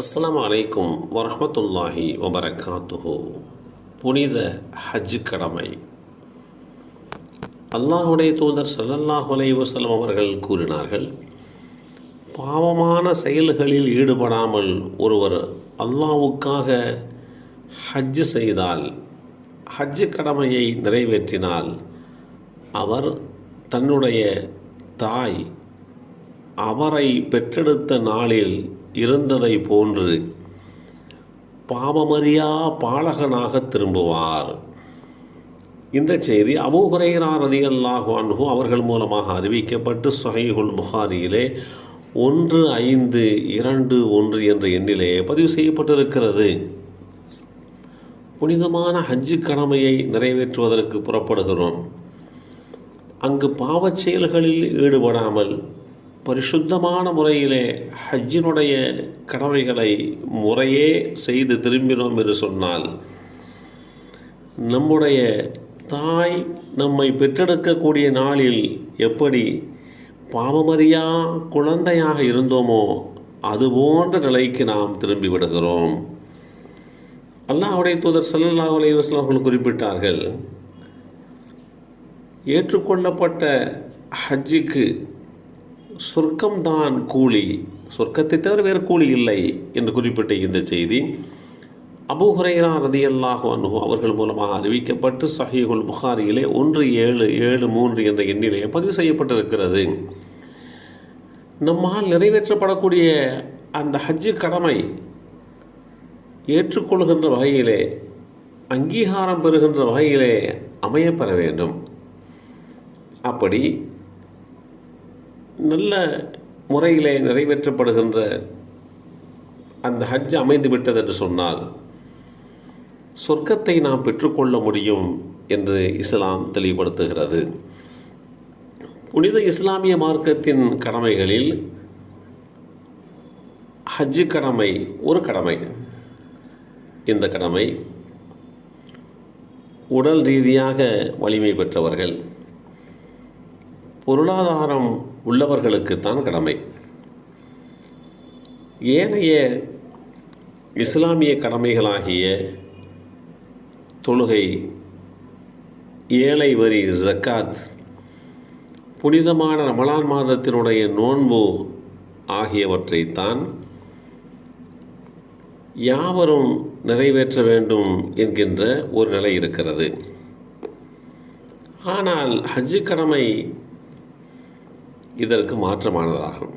அஸ்லாம் அலைக்கும் வரமத்துல்லாஹி வபரகாத்துஹு. புனித ஹஜ் கடமை. அல்லாஹுடைய தூதர் ஸல்லல்லாஹு அலைஹி அவர்கள் கூறினார்கள் பாவமான செயல்களில் ஈடுபடாமல் ஒருவர் அல்லாஹ்வுக்காக ஹஜ் செய்தால் ஹஜ் கடமையை நிறைவேற்றினால் அவர் தன்னுடைய தாய் அவரை பெற்றெடுத்த நாளில் இருந்ததை போன்று பாவமறியா பாலகனாக திரும்புவார். இந்த செய்தி அபூ ஹுரைரா ரதியல்லாஹு அன்ஹு அவர்கள் மூலமாக அறிவிக்கப்பட்டு சொஹைகுல் புகாரியிலே ஒன்று ஐந்து இரண்டு ஒன்று என்ற எண்ணிலே பதிவு செய்யப்பட்டிருக்கிறது. புனிதமான ஹஜ்ஜு கடமையை நிறைவேற்றுவதற்கு புறப்படுகிறோம். அங்கு பாவச் செயல்களில் ஈடுபடாமல் பரிசுத்தமான முறையிலே ஹஜ்ஜினுடைய கடமைகளை முறையே செய்து திரும்பினோம் என்று சொன்னால் நம்முடைய தாய் நம்மை பெற்றெடுக்கக்கூடிய நாளில் எப்படி பாவமறியா குழந்தையாக இருந்தோமோ அதுபோன்ற நிலைக்கு நாம் திரும்பி விடுகிறோம் அல்லாஹுடைய தூதர் சல்லல்லா அலைஹி வஸல்லம் அவர்கள் குறிப்பிட்டார்கள் ஏற்றுக்கொள்ளப்பட்ட ஹஜ்ஜுக்கு சொர்க்கம்தான் கூலி. சொர்க்கத்தை தவிர வேறு கூலி இல்லை என்று குறிப்பிட்ட இந்த செய்தி அபு ஹுரைரா ரதியல்லாஹு அன்ஹு அவர்கள் மூலமாக அறிவிக்கப்பட்டு சஹீஹுல் புகாரியிலே ஒன்று ஏழு ஏழு மூன்று என்ற எண்ணிலே பதிவு செய்யப்பட்டிருக்கிறது. நம்மால் நிறைவேற்றப்படக்கூடிய அந்த ஹஜ்ஜு கடமை ஏற்றுக்கொள்கின்ற வகையிலே அங்கீகாரம் பெறுகின்ற வகையிலே அமையப்பெற வேண்டும். அப்படி நல்ல முறையிலே நிறைவேற்றப்படுகின்ற அந்த ஹஜ் அமைந்து விட்டது என்று சொன்னால் சொர்க்கத்தை நாம் பெற்றுக்கொள்ள முடியும் என்று இஸ்லாம் தெளிவுபடுத்துகிறது. புனித இஸ்லாமிய மார்க்கத்தின் கடமைகளில் ஹஜ்ஜு கடமை ஒரு கடமை. இந்த கடமை உடல் ரீதியாக வலிமை பெற்றவர்கள் பொருளாதாரம் உள்ளவர்களுக்குத்தான் கடமை. ஏனைய இஸ்லாமிய கடமைகளாகிய தொழுகை ஏழை வரி ஜக்காத் புனிதமான ரமலான் மாதத்தினுடைய நோன்பு ஆகியவற்றைத்தான் யாவரும் நிறைவேற்ற வேண்டும் என்கின்ற ஒரு நிலை இருக்கிறது. ஆனால் ஹஜ்ஜு கடமை இதற்கு மாற்றமானதாகும்.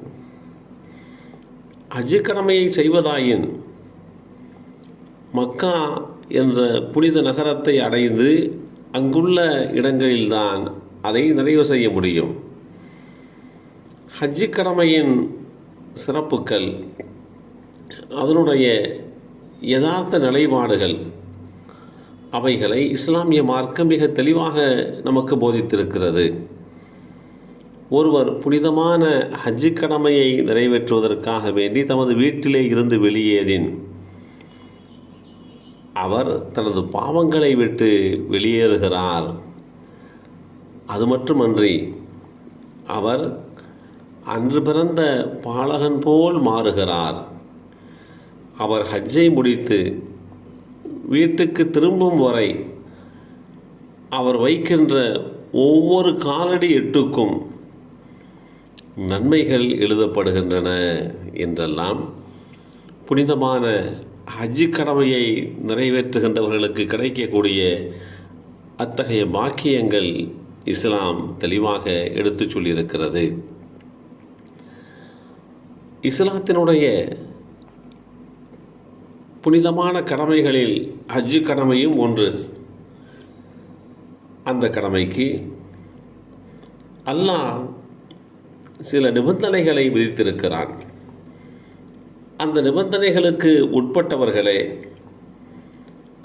அஜி கடமையை செய்வதாயின் மக்கா என்ற புனித நகரத்தை அடைந்து அங்குள்ள இடங்களில்தான் அதை நிறைவு செய்ய முடியும். ஹஜ்ஜி கடமையின் சிறப்புக்கள் அதனுடைய யதார்த்த நிலைப்பாடுகள் அவைகளை இஸ்லாமிய மார்க்கம் மிக தெளிவாக நமக்கு போதித்திருக்கிறது. ஒருவர் புனிதமான ஹஜ்ஜு கடமையை நிறைவேற்றுவதற்காக வேண்டி தமது வீட்டிலே இருந்து வெளியேறின். அவர் தனது பாவங்களை விட்டு வெளியேறுகிறார். அது மட்டுமன்றி அவர் அன்று பிறந்த பாலகன் போல் மாறுகிறார். அவர் ஹஜ்ஜை முடித்து வீட்டுக்கு திரும்பும் வரை அவர் வைக்கின்ற ஒவ்வொரு காலடி எட்டுக்கும் நன்மைகள் எழுதப்படுகின்றன என்றெல்லாம் புனிதமான ஹஜ்ஜி கடமையை நிறைவேற்றுகின்றவர்களுக்கு கிடைக்கக்கூடிய அத்தகைய பாக்கியங்கள் இஸ்லாம் தெளிவாக எடுத்துச் சொல்லியிருக்கிறது. இஸ்லாத்தினுடைய புனிதமான கடமைகளில் ஹஜ்ஜு கடமையும் ஒன்று. அந்த கடமைக்கு அல்லாஹ் சில நிபந்தனைகளை விதித்திருக்கிறான். அந்த நிபந்தனைகளுக்கு உட்பட்டவர்களே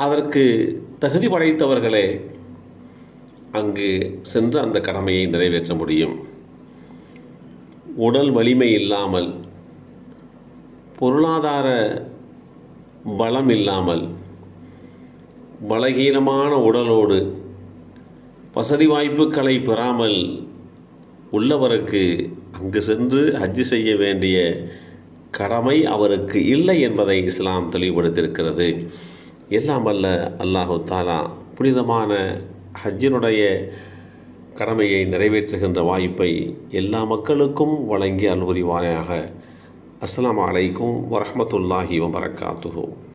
அதற்கு தகுதி படைத்தவர்களே அங்கு சென்று அந்த கடமையை நிறைவேற்ற முடியும். உடல் வலிமை இல்லாமல் பொருளாதார பலம் இல்லாமல் பலகீனமான உடலோடு வசதி வாய்ப்புகளை பெறாமல் உள்ளவருக்கு அங்கு சென்று ஹஜ்ஜு செய்ய வேண்டிய கடமை அவருக்கு இல்லை என்பதை இஸ்லாம் தெளிவுபடுத்தியிருக்கிறது. எல்லாம் அல்ல அல்லாஹு தாலா புனிதமான ஹஜ்ஜினுடைய கடமையை நிறைவேற்றுகின்ற வாய்ப்பை எல்லா மக்களுக்கும் வழங்கி அல்புரிவாயாக அஸ்லாம் அலைக்கும் வரமத்துல்லாஹி வபரகாத்துஹு.